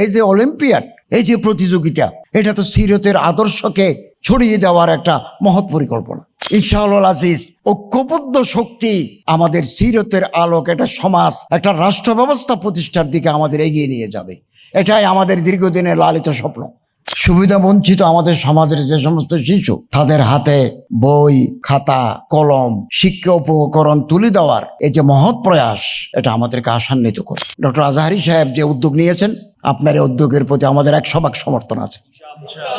এই যে অলিম্পিয়াড, এই যে প্রতিযোগিতা, এটা তো সিরতের আদর্শকে ছড়িয়ে যাওয়ার একটা মহৎ পরিকল্পনা। ইনশাআল্লাহ আজিজ ঐক্যবদ্ধ শক্তি আমাদের সিরতের আলোক, একটা সমাজ, একটা রাষ্ট্র ব্যবস্থা প্রতিষ্ঠার দিকে আমাদের এগিয়ে নিয়ে যাবে। এটাই আমাদের দীর্ঘদিনের লালিত স্বপ্ন। সুবিধা বঞ্চিত আমাদের সমাজের যে সমস্ত শিশু, তাদের হাতে বই, খাতা, কলম, শিক্ষা উপকরণ তুলে দেওয়ার এই যে মহৎ প্রয়াস, এটা আমাদেরকে আশান্বিত করে। ডক্টর আজহারি সাহেব যে উদ্যোগ নিয়েছেন আপনার উদ্যোগের প্রতি আমাদের একশো ভাগ সমর্থন আছে।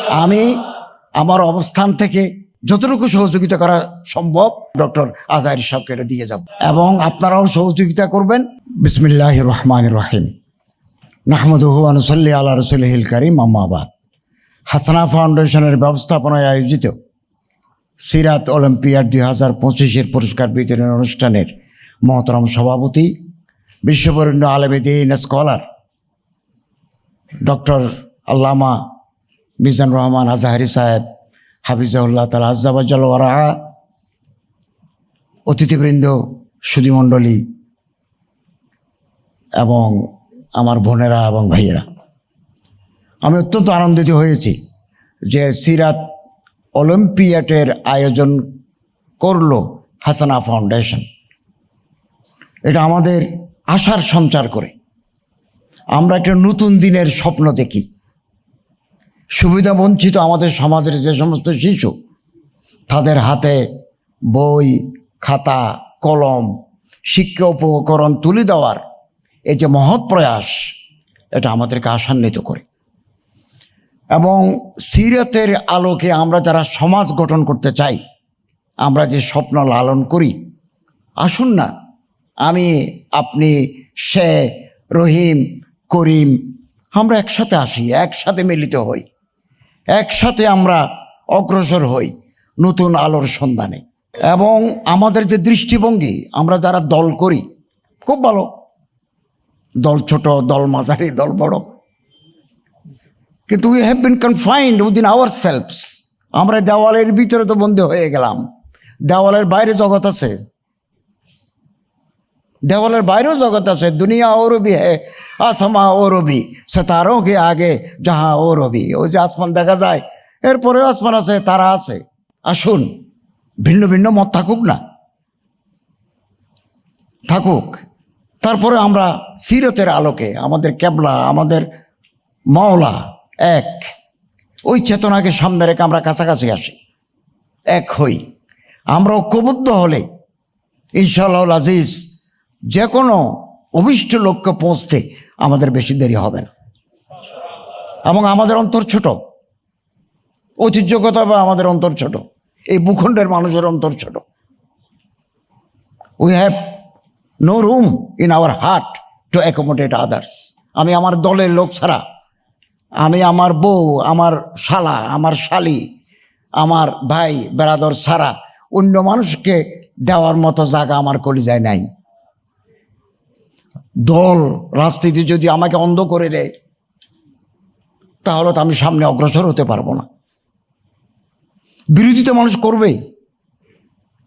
আমি আমার অবস্থান থেকে যতটুকু সহযোগিতা করা সম্ভব, ডক্টর আজহারি সাহেবকে এটা দিয়ে যাব। এবং আপনারাও সহযোগিতা করবেন। বিসমিল্লাহ রহমান রহিম। নাহমদুহু আনুসল্লি আল্লাহ রসুলহিল করিম আম্মাবাদ হাসানা ফাউন্ডেশনের ব্যবস্থাপনায় আয়োজিত সিরাত অলিম্পিয়াড দুই হাজার পঁচিশের পুরস্কার বিতরণ অনুষ্ঠানের মহতরম সভাপতি, বিশ্ববরেণ্য আলমেদিন স্কলার ডক্টর আল্লামা মিজান রহমান আজাহারি সাহেব হাফিজাউল্লাহ তালা আজাবাজাল ওয়ারাহা অতিথিবৃন্দ, সুধীমণ্ডলী এবং আমার বোনেরা এবং ভাইয়েরা। আমি অত্যন্ত আনন্দিত হয়েছি যে সিরাত অলিম্পিয়াডের আয়োজন করল হাসানা ফাউন্ডেশন। এটা আমাদের আশার সঞ্চার করে। আমরা একটা নতুন দিনের স্বপ্ন দেখি। সুবিধা বঞ্চিত আমাদের সমাজের যে সমস্ত শিশু, তাদের হাতে বই, খাতা, কলম, শিক্ষা উপকরণ তুলে দেওয়ার এই যে মহৎ প্রয়াস, এটা আমাদেরকে আশান্বিত করে। এবং সিরতের আলোকে আমরা যারা সমাজ গঠন করতে চাই, আমরা যে স্বপ্ন লালন করি, আসুন না, আমি, আপনি, সে, রহিম করিম, আমরা একসাথে আসি, একসাথে মিলিত হই। একসাথে আমরা অগ্রসর হই নতুন আলোর সন্ধানে। এবং আমাদের যে দৃষ্টিভঙ্গি, আমরা যারা দল করি, খুব ভালো। দল ছোট, দল মাঝারি, দল বড়। কিন্তু we have been confined within our selves আমরা দেওয়ালের ভিতরে তো বন্দী হয়ে গেলাম। দেওয়ালের বাইরে জগৎ আছে। দেওয়ালের বাইরেও জগৎ আছে, দুনিয়া ও রবি হে, আসমা ও রবি, সেতারও কে আগে যাহা ও রবি। ওই যে আসমান দেখা যায়, এরপরেও আসমান আছে, তারা আছে। আসুন, ভিন্ন ভিন্ন মত থাকুক না। থাকুক। তারপরে আমরা সিরতের আলোকে, আমাদের ক্যাবলা, আমাদের মাওলা, এক। ওই চেতনাকে সামনে রেখে আমরা কাছাকাছি আসি। এক হই। আমরা ঐক্যবদ্ধ হলে, ইনশাআল্লাহ আজিজ যে কোনো অভিষ্ট লক্ষ্যে পৌঁছতে আমাদের বেশি দেরি হবে না। এবং আমাদের অন্তর ছোট। ঐতিহ্যগত বা আমাদের অন্তর ছোট। এই ভূখণ্ডের মানুষের অন্তর ছোট। We have no room in our heart to accommodate others আমি আমার দলের লোক ছাড়া। আমি আমার বউ, আমার শালা, আমার শালি, আমার ভাই বেড়াদর ছাড়া অন্য মানুষকে দেওয়ার মতো জায়গা আমার কলিজায় নাই। দল, রাজনীতি যদি আমাকে অন্ধ করে দেয়, তাহলে তো আমি সামনে অগ্রসর হতে পারব না। বিরোধিতা মানুষ করবে।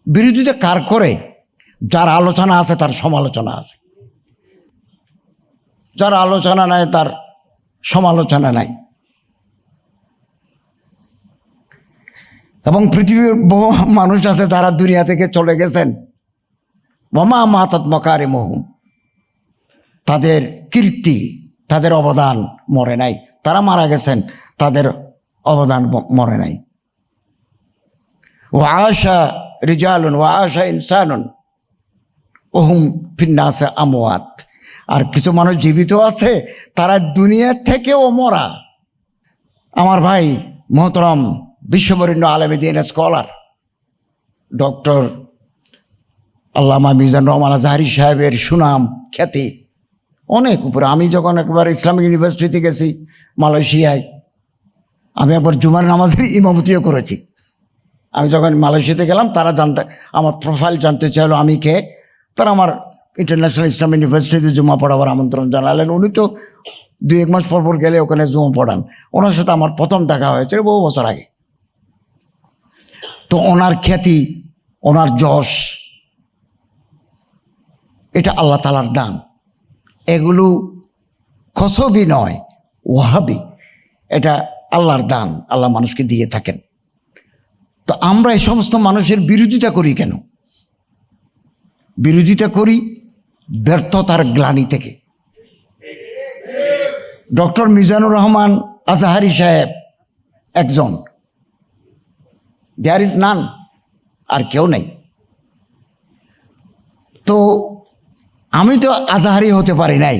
বিরোধিতা কার করে? যার আলোচনা আছে, তার সমালোচনা আছে। যার আলোচনা নাই, তার সমালোচনা নাই। এবং পৃথিবীর বহু মানুষ আছে তারা দুনিয়া থেকে চলে গেছেন। মমা মকারে মহুম তাদের কীর্তি, তাদের অবদান মরে নাই। তারা মারা গেছেন, তাদের অবদান মরে নাই। ও আশা রিজালুন ও আশা ইনসানুন ওহুম ফিন্নাসে আমোয়াত আর কিছু মানুষ জীবিত আছে, তারা দুনিয়া থেকেও মরা। আমার ভাই মোহতরম বিশ্ববরেণ্য আলমদিন স্কলার, ডক্টর আল্লামা মিজান রহমান আজহারি সাহেবের সুনাম খ্যাতি অনেক উপরে। আমি যখন একবার ইসলামিক ইউনিভার্সিটিতে গেছি, মালয়েশিয়ায়, আমি একবার জুমার নামাজের ইমামতিও করেছি। আমি যখন মালয়েশিয়াতে গেলাম, তারা জানতে, আমার প্রোফাইল জানতে চাইলো আমি কে। তারা আমার ইন্টারন্যাশনাল ইসলাম ইউনিভার্সিটিতে জুমা পড়াবার আমন্ত্রণ জানালেন। উনি তো দুই এক মাস পর পর গেলে ওখানে জুমা পড়ান। ওনার সাথে আমার প্রথম দেখা হয়েছে বহু বছর আগে। তো ওনার খ্যাতি, ওনার যশ, এটা আল্লাহ তালার দান। এগুলো কসবি নয়, ওয়াহাবি। এটা আল্লাহর দান, আল্লাহ মানুষকে দিয়ে থাকেন। তো আমরা এই সমস্ত মানুষের বিরোধিতা করি কেন? বিরোধিতা করি ব্যর্থতার গ্লানি থেকে। ডক্টর মিজানুর রহমান আজাহারি সাহেব একজন। দেয়ার ইজ নান আর কেউ নেই। তো আমি তো আজাহারি হতে পারি নাই,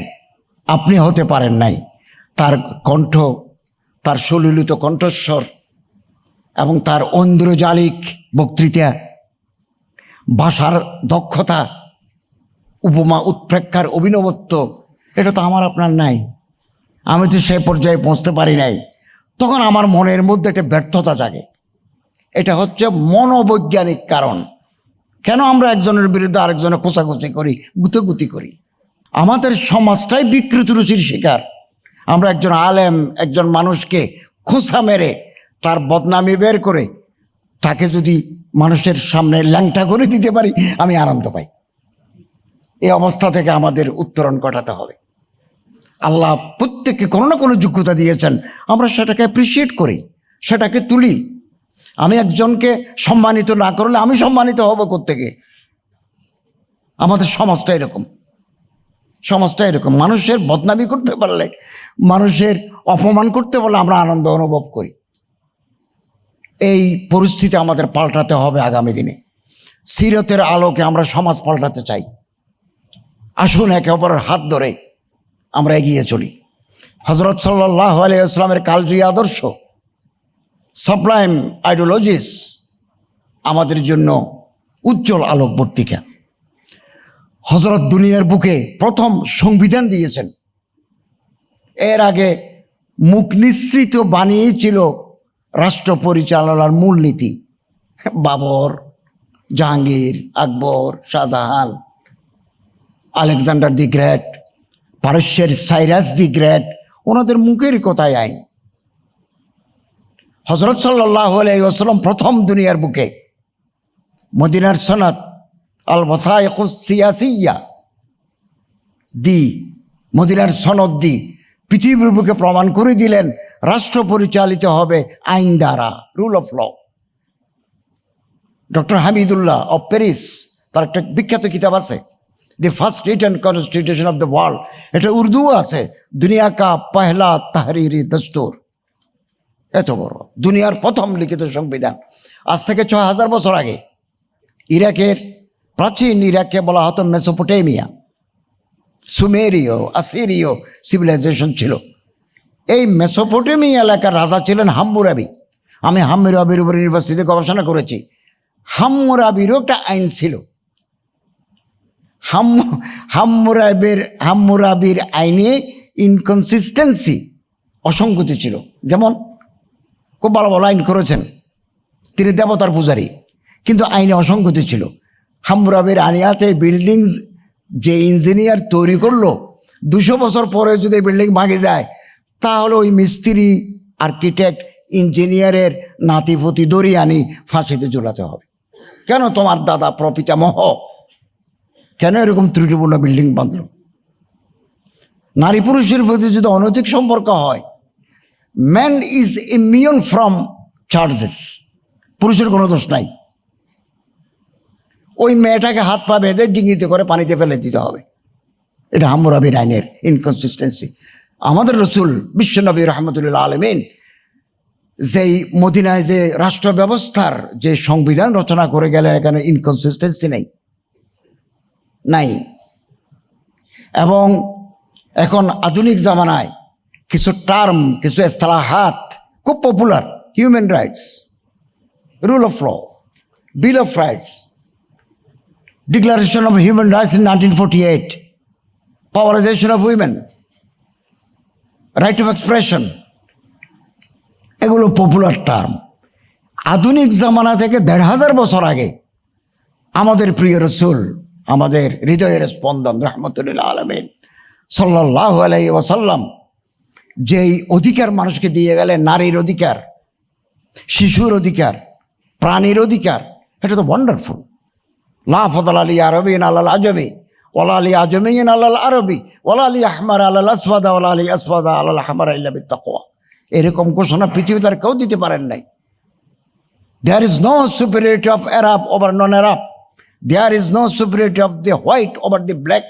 আপনি হতে পারেন নাই। তার কণ্ঠ, তার সলিলিত কণ্ঠস্বর এবং তার ঐন্দ্রজালিক বক্তৃতা, ভাষার দক্ষতা, উপমা উৎপ্রেক্ষার অভিনবত্ব, এটা তো আমার আপনার নাই। আমি তো সে পর্যায়ে পৌঁছতে পারি নাই। তখন আমার মনের মধ্যে একটা ব্যর্থতা জাগে। এটা হচ্ছে মনোবৈজ্ঞানিক কারণ। কেন আমরা একজনের বিরুদ্ধে আরেকজনের কোচাকুচি করি, গুতগুতি করি? আমাদের সমাজটাই বিকৃত রুচির শিকার। আমরা একজন আলেম, একজন মানুষকে খোঁচা মেরে তার বদনামি বের করে তাকে যদি মানুষের সামনে ল্যাংটা করে দিতে পারি, আমি আনন্দ পাই। এই অবস্থা থেকে আমাদের উত্তরণ ঘটাতে হবে। আল্লাহ প্রত্যেককে কোনো না কোনো যোগ্যতা দিয়েছেন। আমরা সেটাকে অ্যাপ্রিসিয়েট করি, সেটাকে তুলি। আমি একজনকে সম্মানিত না করলে আমি সম্মানিত হব থেকে আমাদের সমাজটা এরকম। সমাজটা এরকম। মানুষের বদনামি করতে পারলে, মানুষের অপমান করতে পারলে আমরা আনন্দ অনুভব করি। এই পরিস্থিতি আমাদের পাল্টাতে হবে আগামী দিনে। সিরতের আলোকে আমরা সমাজ পাল্টাতে চাই। আসুন একে অপরের হাত ধরে আমরা এগিয়ে চলি। হজরত সাল্লাহ আলিয়াস্লামের কালজয়ী আদর্শ সাপ্লাইম আইডিওলজিস আমাদের জন্য উজ্জ্বল আলোকবর্তিকা। হজরত দুনিয়ার বুকে প্রথম সংবিধান দিয়েছেন। এর আগে মুখ নিঃসৃত বানিয়েই ছিল রাষ্ট্র পরিচালনার মূলনীতি Babur, Jahangir, Akbar, Shah Jahan, Alexander the great, পারস্যের সাইরাস দি গ্রেট, ওনাদের মুখের কথাই আইন। হজরত সাল্লাহ আলাইসাল্লাম প্রথম দুনিয়ার বুকে। মদিনার সনাত আল সিয়াসিয়া দি, মদিনার সনদ দি পৃথিবীর বুকে প্রমাণ করে দিলেন, রাষ্ট্র পরিচালিত হবে আইন দ্বারা rule of law doctor Hamidullah of Paris তার একটা বিখ্যাত কিতাব আছে the first written constitution of the world এটা উর্দু আছে, দুনিয়া কা পহলা তাহরিরি দস্তুর। এত বড়। দুনিয়ার প্রথম লিখিত সংবিধান। আজ থেকে ছ হাজার বছর আগে ইরাকের প্রাচীন ইরাককে বলা হতো মেসোপোটেমিয়া। সুমেরীয়, আসিরীয় সিভিলাইজেশন ছিল। এই মেসোপোটেমিয়া এলাকার রাজা ছিলেন হাম্মুরাবি আমি হাম্মুরাবির উপর ইউনিভার্সিটিতে গবেষণা করেছি। হাম্মুরাবিরও একটা আইন ছিল। হাম হাম্মুরাবির হাম্মুরাবির আইনে ইনকনসিস্টেন্সি অসঙ্গতি ছিল। যেমন খুব ভালো ভালো আইন করেছেন। তিনি দেবতার পূজারী। কিন্তু আইনে অসঙ্গতি ছিল। হাম্মুরাবির আইনে আছে বিল্ডিংস যে ইঞ্জিনিয়ার তৈরি করল, দুশো বছর পরে যদি বিল্ডিং ভাঙে যায়, তাহলে ওই মিস্ত্রি আর্কিটেক্ট ইঞ্জিনিয়ারের নাতিপতি দড়ি আনি ফাঁসিতে ঝোলাতে হবে। কেন তোমার দাদা প্রপিতামহ কেন এরকম ত্রুটিপূর্ণ বিল্ডিং বাঁধল? নারী পুরুষের প্রতি যদি অনৈতিক সম্পর্ক হয় man is immune from charges পুরুষের কোনো দোষ নাই। ওই মেয়েটাকে হাত পা বেঁধে ডিঙিতে করে পানিতে ফেলে দিতে হবে। এটা হাম্মুরাবির আইনের ইনকনসিস্টেন্সি আমাদের রসুল বিশ্বনবী রহমতুল্লাহ আলমিন যেই মদিনায় যে রাষ্ট্র ব্যবস্থার যে সংবিধান রচনা করে গেলেন, এখানে ইনকনসিস্টেন্সি নেই। নাই। এবং এখন আধুনিক জামানায় কিছু টার্ম কিছু হাত খুব popular human rights rule of law bill of rights Declaration of Human Rights in 1948, Powerization of Women, Right of Expression, এগুলো পপুলার টার্ম আধুনিক জামানা থেকে দেড় হাজার বছর আগে আমাদের প্রিয় রসুল আমাদের হৃদয়ের স্পন্দন রহমতুল্লাহ আলমিন সাল্লাহ আলাই ওয়াসাল্লাম যেই অধিকার মানুষকে দিয়ে গেলে নারীর অধিকার, শিশুর অধিকার, প্রাণীর অধিকার, এটা তো ওয়ান্ডারফুল লা ফদল আলী আরবিন আল্লাহ আজমি ওলা আলী আজমিন আল্লাহ আরবি ওলা আলী আহমার আল্লাহ আসফাদা ওলা আলী আসফাদা আল্লাহ আহমার ইল্লাবি তাকওয়া এরকম ঘোষণা পৃথিবীতে আর কেউ দিতে পারেন নাই। There is no superiority of Arab over non Arab there is no superiority of the white over the black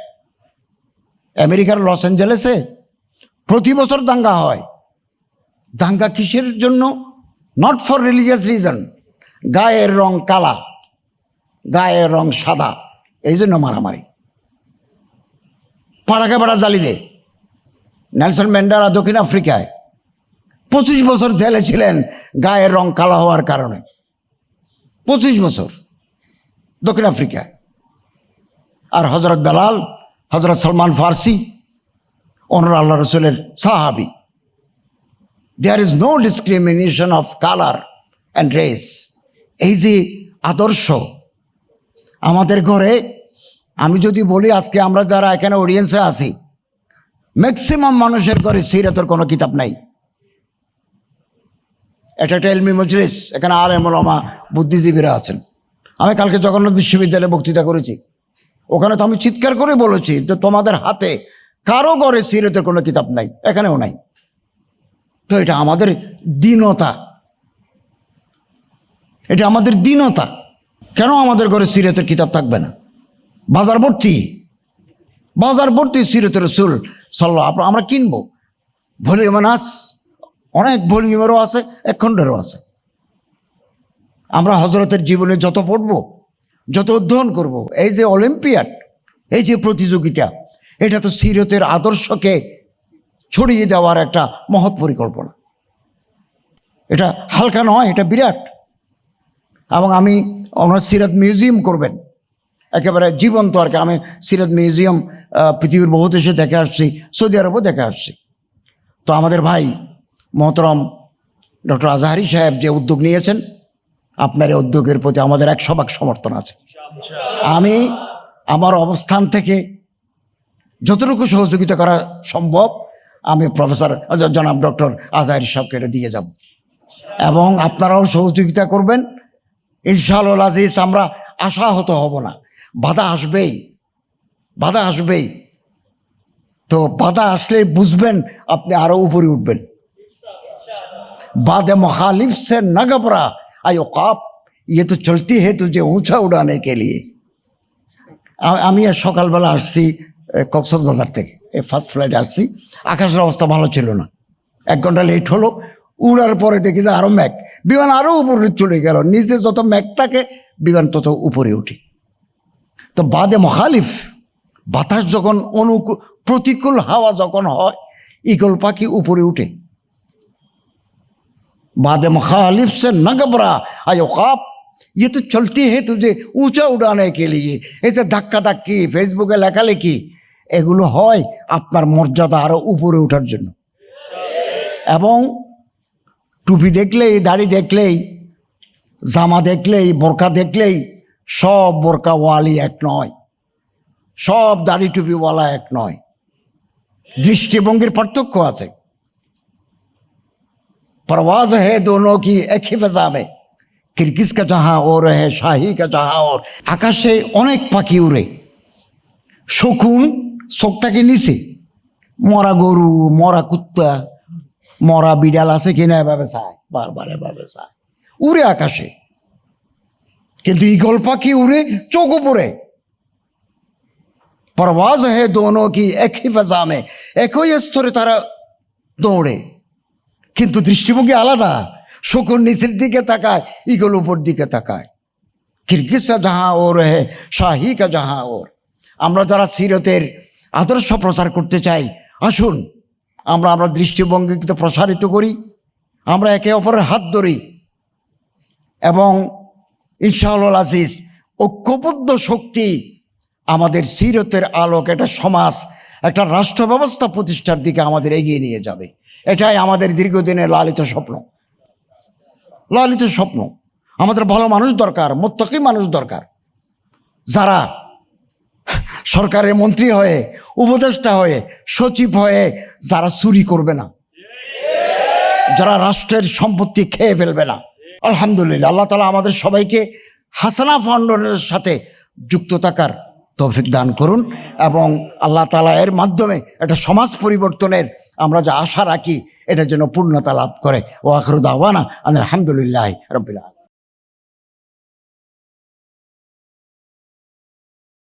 আমেরিকার লস অ্যাঞ্জেলেসে প্রতি বছর দাঙ্গা হয়। দাঙ্গা কিসের জন্য? নট ফর রিলিজিয়াস রিজন গায়ের রং কালা, গায়ের রং সাদা এই জন্য মারামারি। পাড়াকে পাড়া জ্বালি দে। নেলসন ম্যান্ডারা দক্ষিণ আফ্রিকায় পঁচিশ বছর জেলে ছিলেন গায়ের রং কালো হওয়ার কারণে। পঁচিশ বছর দক্ষিণ আফ্রিকায়। আর হজরত বেলাল হজরত সলমান ফার্সি ওনার আল্লাহ রসুলের সাহাবি। There is no discrimination of colour and race এই যে আদর্শ, আমাদের ঘরে, আমি যদি বলি আজকে আমরা যারা এখানে অডিয়েন্সে আছি ম্যাক্সিমাম মানুষের ঘরে সিরাতের কোনো কিতাব নাই। এটা একটা এলমি মজলিস, এখানে আর এমলমা বুদ্ধিজীবীরা আছেন। আমি কালকে জগন্নাথ বিশ্ববিদ্যালয়ে বক্তৃতা করেছি। ওখানে তো আমি চিৎকার করে বলেছি যে তোমাদের হাতে কারও ঘরে সিরতের কোনো কিতাব নাই, এখানেও নাই। তো এটা আমাদের দীনতা। এটা আমাদের দীনতা। কেন আমাদের ঘরে সিরতের কিতাব থাকবে না? বাজার ভর্তি বাজার ভর্তি সিরতের রসুল সাল্লাহ আমরা কিনবো। ভলিউম নাচ, অনেক ভলিউমেরও আছে, এক খণ্ডেরও আছে। আমরা হজরতের জীবনে যত পড়ব, যত অধ্যয়ন করব, এই যে অলিম্পিয়াড, এই যে প্রতিযোগিতা এটা তো সিরতের আদর্শকে ছড়িয়ে যাওয়ার একটা মহৎ পরিকল্পনা। এটা হালকা নয়, এটা বিরাট। এবং আমি ওনার সিরাত মিউজিয়াম করবেন। একেবারে জীবন্ত আর কি। আমি সিরাত মিউজিয়াম পৃথিবীর বহু দেশে দেখে আসছি, সৌদি আরবও দেখে আসছি। তো আমাদের ভাই মহতরম ডক্টর আজহারি সাহেব যে উদ্যোগ নিয়েছেন, আপনার উদ্যোগের প্রতি আমাদের একশো ভাগ সমর্থন আছে। আমি আমার অবস্থান থেকে যতটুকু সহযোগিতা করা সম্ভব, আমি প্রফেসর, জনাব ডক্টর আজাহির সাহকে এটা দিয়ে যাব। এবং আপনারাও সহযোগিতা করবেন। ইনশাল আজিজ, আমরা আশাহত হব না। বাধা আসবেই। বাধা আসবেই। তো বাধা আসলে বুঝবেন, আপনি আরও উপরে উঠবেন। বাদে মহালিফ সে না আই ও কাপ ইয়ে তো চলতি হে যে উঁচা উড়ানে কে লিয়ে। আমি সকালবেলা আসছি কক্সবাজার থেকে এই ফার্স্ট ফ্লাইটে আসছি আকাশের অবস্থা ভালো ছিল না এক ঘন্টা লেট হলো উড়ার পরে দেখি যে আরও ম্যাক বিমান আরও উপরে চলে গেল নিচে যত ম্যাক থাকে বিমান তত উপরে উঠে তো বাদে মখালিফ বাতাস যখন অনুকূল প্রতিকূল হাওয়া যখন হয় ইগল পাখি উপরে উঠে बाद मुखालिफ से न घबरा आयो खाप ये तो चलती है तुझे ऊंचा उड़ाने के लिए এই যে ধাক্কা ধাক্কি ফেসবুকে লেখালেখি এগুলো হয় আপনার মর্যাদা আরো উপরে ওঠার জন্য এবং টুপি দেখলেই দাড়ি দেখলেই জামা দেখলেই বোরকা দেখলেই সব বোরকা ওয়ালি এক নয় সব দাড়ি টুপিওয়ালা এক নয় দৃষ্টিভঙ্গির পার্থক্য আছে परवाज है दोनों की एक ही फजा में किरकिस का जहाँ और है শাহি का जहाँ और আকাশে অনেক পাখি উড়ে শোকটাকে নিছে। নিচে মরা গরু, মরা কুত্তা, মরা বিড়াল আছে কিনা এভাবে চায়, বারবার এভাবে চায়। উড়ে আকাশে। কিন্তু ইগল পাখি উড়ে? চোখ উপরে পরওয়াজ হে দোনো কি একই ফাজামে, একই স্তরে তারা দৌড়ে। কিন্তু দৃষ্টিভঙ্গি আলাদা। শকুন নিচের দিকে তাকায় ইগল উপর দিকে তাকায়। কিরগিজা যাহা ওর হে, শাহি কা ওর। আমরা যারা সিরতের আদর্শ প্রচার করতে চাই। আসুন, আমরা আমরা দৃষ্টিভঙ্গিকে প্রসারিত করি। আমরা একে অপরের হাত ধরি। এবং ইনশাআল্লাহ আজিজ, ঐক্যবদ্ধ শক্তি আমাদের সিরতের আলোক, একটা সমাজ, একটা রাষ্ট্র ব্যবস্থা প্রতিষ্ঠার দিকে আমাদের এগিয়ে নিয়ে যাবে। এটাই আমাদের দীর্ঘদিনের লালিত স্বপ্ন। লালিত স্বপ্ন। আমাদের ভালো মানুষ দরকার, মোত্তকি মানুষ দরকার। যারা সরকারের মন্ত্রী হয়ে, উপদেষ্টা হয়ে, সচিব হয়ে যারা চুরি করবে না, যারা রাষ্ট্রের সম্পত্তি খেয়ে ফেলবে না, আলহামদুলিল্লাহ, আল্লাহ তালা আমাদের সবাইকে হাসানা ফাউন্ডেশনের সাথে যুক্ত থাকার তৌফিক দান করুন এবং আল্লাহ তালা এর মাধ্যমে একটা সমাজ পরিবর্তনের আমরা যা আশা রাখি, এটা যেন পূর্ণতা লাভ করে। ও আখরুদ আওয়ানা আলহামদুলিল্লাহ রবিল্লা